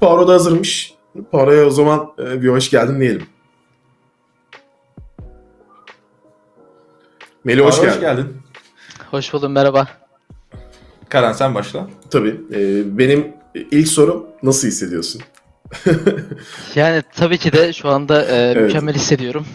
Poirot da hazırmış. Poirot'a o zaman e, bir hoş geldin diyelim. Melih hoş Hoş geldin. Hoş buldum merhaba. Karan sen başla. Tabii. e, benim ilk sorum nasıl hissediyorsun? Yani tabii ki de şu anda e, mükemmel hissediyorum.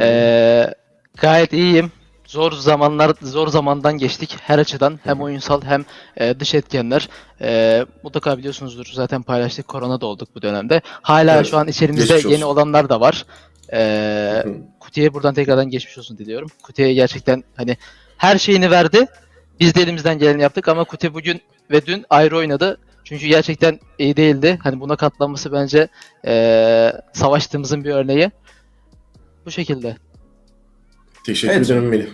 E, gayet iyiyim. Zor zamanlar, zor zamandan geçtik her açıdan. Hem oyunsal hem e, dış etkenler. E, mutlaka biliyorsunuzdur zaten paylaştık. Korona da olduk bu dönemde. Hala Evet, şu an içerimizde yeni olanlar da var. E. Kuti'ye buradan tekrardan geçmiş olsun diliyorum. Kuti'ye gerçekten hani her şeyini verdi. Biz de elimizden geleni yaptık ama Kuti bugün ve dün ayrı oynadı. Çünkü gerçekten iyi değildi. Hani buna katlanması bence eee, savaştığımızın bir örneği. Bu şekilde. Teşekkür Evet. ederim Melih.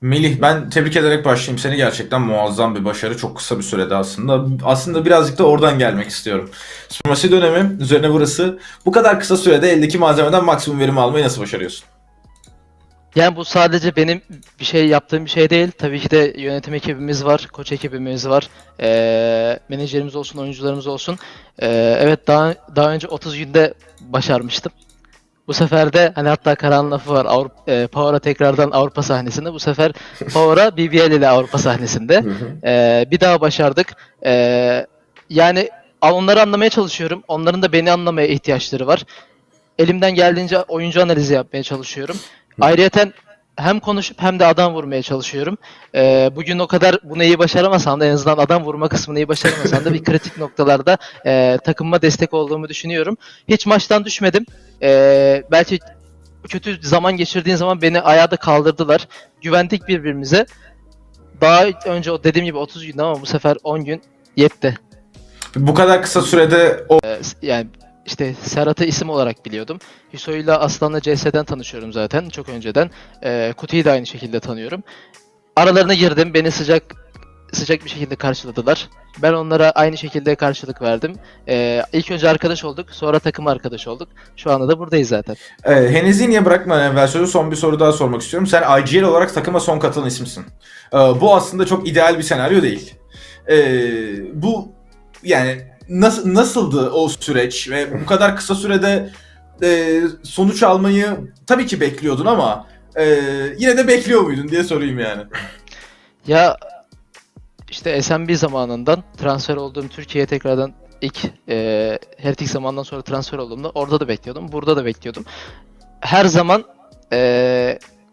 Melih ben tebrik ederek başlayayım seni. Gerçekten muazzam bir başarı. Çok kısa bir sürede aslında. Aslında birazcık da oradan gelmek istiyorum. Supremacy dönemi üzerine burası. Bu kadar kısa sürede eldeki malzemeden maksimum verim almayı nasıl başarıyorsun? Yani bu sadece benim bir şey yaptığım bir şey değil. Tabii ki de yönetim ekibimiz var, koç ekibimiz var, eee, menajerimiz olsun, oyuncularımız olsun. Eee, evet daha daha önce 30 günde başarmıştım. Bu sefer de hani hatta Karan lafı var. Avrupa, e, Power'a tekrardan Avrupa sahnesinde. Bu sefer Power'a BBL ile Avrupa sahnesinde. Ee, bir daha başardık. Ee, yani onları anlamaya çalışıyorum. Onların da beni anlamaya ihtiyaçları var. Elimden geldiğince oyuncu analizi yapmaya çalışıyorum. Ayrıyeten hem konuşup hem de adam vurmaya çalışıyorum. Ee, bugün o kadar bunu iyi başaramasam da en azından adam vurma kısmını iyi başaramasam da bir kritik noktalarda e, takımıma destek olduğumu düşünüyorum. Hiç maçtan düşmedim. Ee, belki kötü zaman geçirdiğin zaman beni ayağa da kaldırdılar. Güvendik birbirimize. Daha önce o dediğim gibi 30 gündü ama bu sefer 10 gün yetti. Bu kadar kısa sürede o Ee, yani işte Serhat'ı isim olarak biliyordum. Hüso'yla Aslan'la CS'den tanışıyorum zaten çok önceden. Ee, Kuti'yi de aynı şekilde tanıyorum. Aralarına girdim. Beni sıcak sıcak bir şekilde karşıladılar. Ben onlara aynı şekilde karşılık verdim. Ee, ilk önce arkadaş olduk, sonra takım arkadaş olduk. Şu anda da buradayız zaten. e, Henez'i niye bırakmadan evvel sözü son bir soru daha sormak istiyorum. Sen IGL olarak takıma son katılan isimsin. E, bu aslında çok ideal bir senaryo değil. E, bu yani nasıl nasıldı o süreç ve bu kadar kısa sürede e, sonuç almayı tabii ki bekliyordun ama e, yine de bekliyor muydun diye sorayım yani. Ya işte SMB zamanından transfer olduğum Türkiye'ye tekrardan ilk e, Hertik zamandan sonra transfer olduğumda orada da bekliyordum. Burada da bekliyordum. Her zaman e,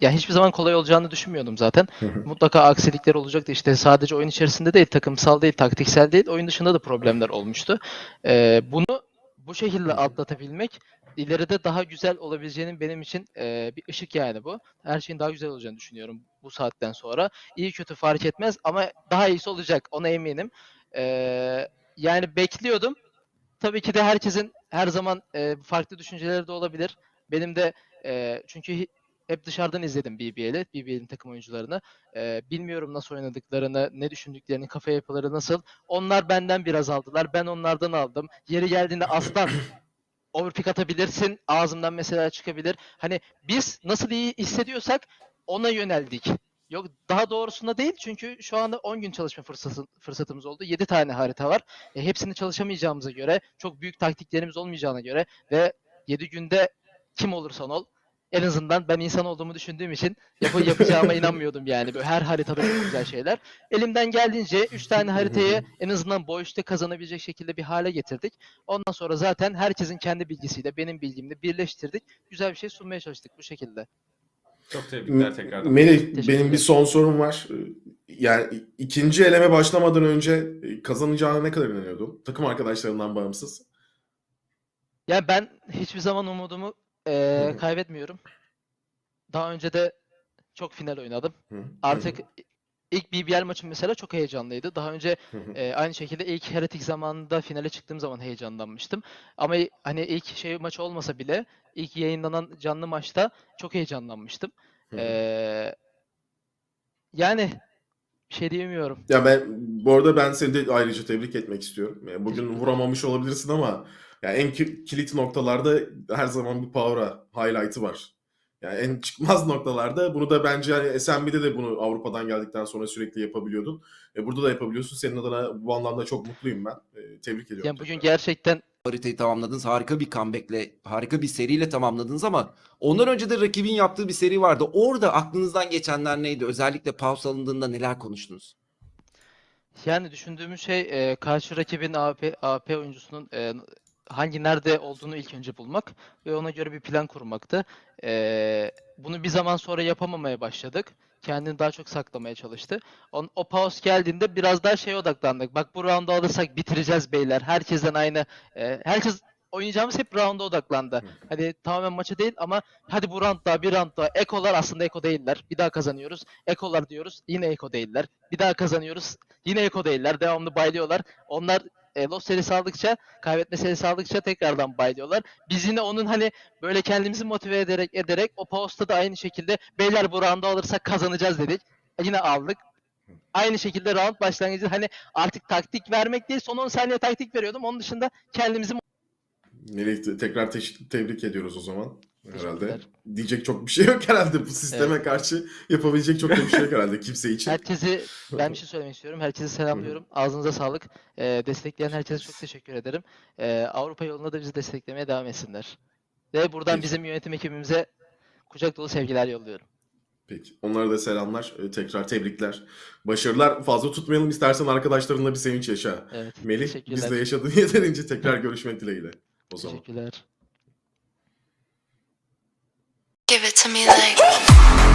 ya hiçbir zaman kolay olacağını düşünmüyordum zaten. Mutlaka aksilikler olacaktı. İşte sadece oyun içerisinde değil, takımsal değil, taktiksel değil, oyun dışında da problemler olmuştu. E, bunu bu şekilde atlatabilmek ileride daha güzel olabileceğinin benim için e, bir ışık yani bu. Her şeyin daha güzel olacağını düşünüyorum bu saatten sonra iyi kötü fark etmez ama daha iyisi olacak ona eminim. Ee, yani bekliyordum. Tabii ki de herkesin her zaman e, farklı düşünceleri de olabilir. Benim de e, çünkü hep dışarıdan izledim BBL'i, BBL'in takım oyuncularını. Ee, bilmiyorum nasıl oynadıklarını, ne düşündüklerini, kafa yapıları nasıl. Onlar benden biraz aldılar, ben onlardan aldım. Yeri geldiğinde aslan overpick atabilirsin, ağzımdan mesela çıkabilir. Hani biz nasıl iyi hissediyorsak ona yöneldik. Yok daha doğrusunda değil çünkü şu anda 10 gün çalışma fırsatı, fırsatımız oldu. 7 tane harita var. E, hepsini çalışamayacağımıza göre, çok büyük taktiklerimiz olmayacağına göre ve 7 günde kim olursan ol en azından ben insan olduğumu düşündüğüm için yap- yapacağıma inanmıyordum yani. Böyle her haritada çok güzel şeyler. Elimden geldiğince 3 tane haritayı en azından işte kazanabilecek şekilde bir hale getirdik. Ondan sonra zaten herkesin kendi bilgisiyle benim bilgimle birleştirdik. Güzel bir şey sunmaya çalıştık bu şekilde. Çok tebrikler tekrardan. Melih benim bir son sorum var. Yani ikinci eleme başlamadan önce kazanacağına ne kadar inanıyordun? Takım arkadaşlarından bağımsız. Yani ben hiçbir zaman umudumu hı. kaybetmiyorum. Daha önce de çok final oynadım. Artık ilk BBL maçım mesela çok heyecanlıydı. Daha önce e, aynı şekilde ilk Heretic zamanında finale çıktığım zaman heyecanlanmıştım. Ama hani ilk şey maçı olmasa bile ilk yayınlanan canlı maçta çok heyecanlanmıştım. Eee, yani bir şey diyemiyorum. Ya ben bu arada ben seni de ayrıca tebrik etmek istiyorum. Yani bugün vuramamış olabilirsin ama ya en ki- kilit noktalarda her zaman bir power'a highlight'ı var. Yani en çıkmaz noktalarda bunu da bence hani SMB'de de bunu Avrupa'dan geldikten sonra sürekli yapabiliyordun. E burada da yapabiliyorsun. Senin adına bu anlamda çok mutluyum ben. E, tebrik ediyorum. Yani bugün tekrar. gerçekten haritayı tamamladınız. Harika bir comeback'le, harika bir seriyle tamamladınız ama ondan önce de rakibin yaptığı bir seri vardı. Orada aklınızdan geçenler neydi? Özellikle pause alındığında neler konuştunuz? Yani düşündüğümüz şey e, karşı rakibin AP, AP oyuncusunun e, hangi nerede olduğunu ilk önce bulmak ve ona göre bir plan kurmaktı. E, bunu bir zaman sonra yapamamaya başladık. Kendini daha çok saklamaya çalıştı. On, o pause geldiğinde biraz daha şeye odaklandık. Bak bu roundu alırsak bitireceğiz beyler. Herkesten aynı. e, herkes oynayacağımız hep rounda odaklandı. Hadi tamamen maçı değil ama hadi bu round daha bir round daha. Ekolar aslında eko değiller. Bir daha kazanıyoruz. Ekolar diyoruz. Yine eko değiller. Bir daha kazanıyoruz. Yine eko değiller. Devamlı baylıyorlar. Onlar e, loss serisi aldıkça, kaybetme serisi aldıkça tekrardan baylıyorlar. Biz yine onun hani böyle kendimizi motive ederek ederek o posta da aynı şekilde beyler bu roundu alırsak kazanacağız dedik. E, Yine aldık. Aynı şekilde round başlangıcı hani artık taktik vermek değil son 10 saniye taktik veriyordum. Onun dışında kendimizi Melih te- tekrar teş- tebrik ediyoruz o zaman herhalde. Diyecek çok bir şey yok herhalde bu sisteme karşı yapabilecek çok da bir şey yok herhalde kimse için. Herkesi ben bir şey söylemek istiyorum. Herkese selamlıyorum. Ağzınıza sağlık. Ee, destekleyen herkese çok teşekkür ederim. Ee, Avrupa yolunda da bizi desteklemeye devam etsinler. Ve buradan Peki. bizim yönetim ekibimize kucak dolu sevgiler yolluyorum. Peki. Onlara da selamlar. Ee, Tekrar tebrikler. Başarılar. Fazla tutmayalım istersen arkadaşlarınla bir sevinç yaşa. Evet. Melih teşekkürler. biz de yaşadığın yeterince tekrar görüşmek dileğiyle. O zaman. Teşekkürler. Give it to me like.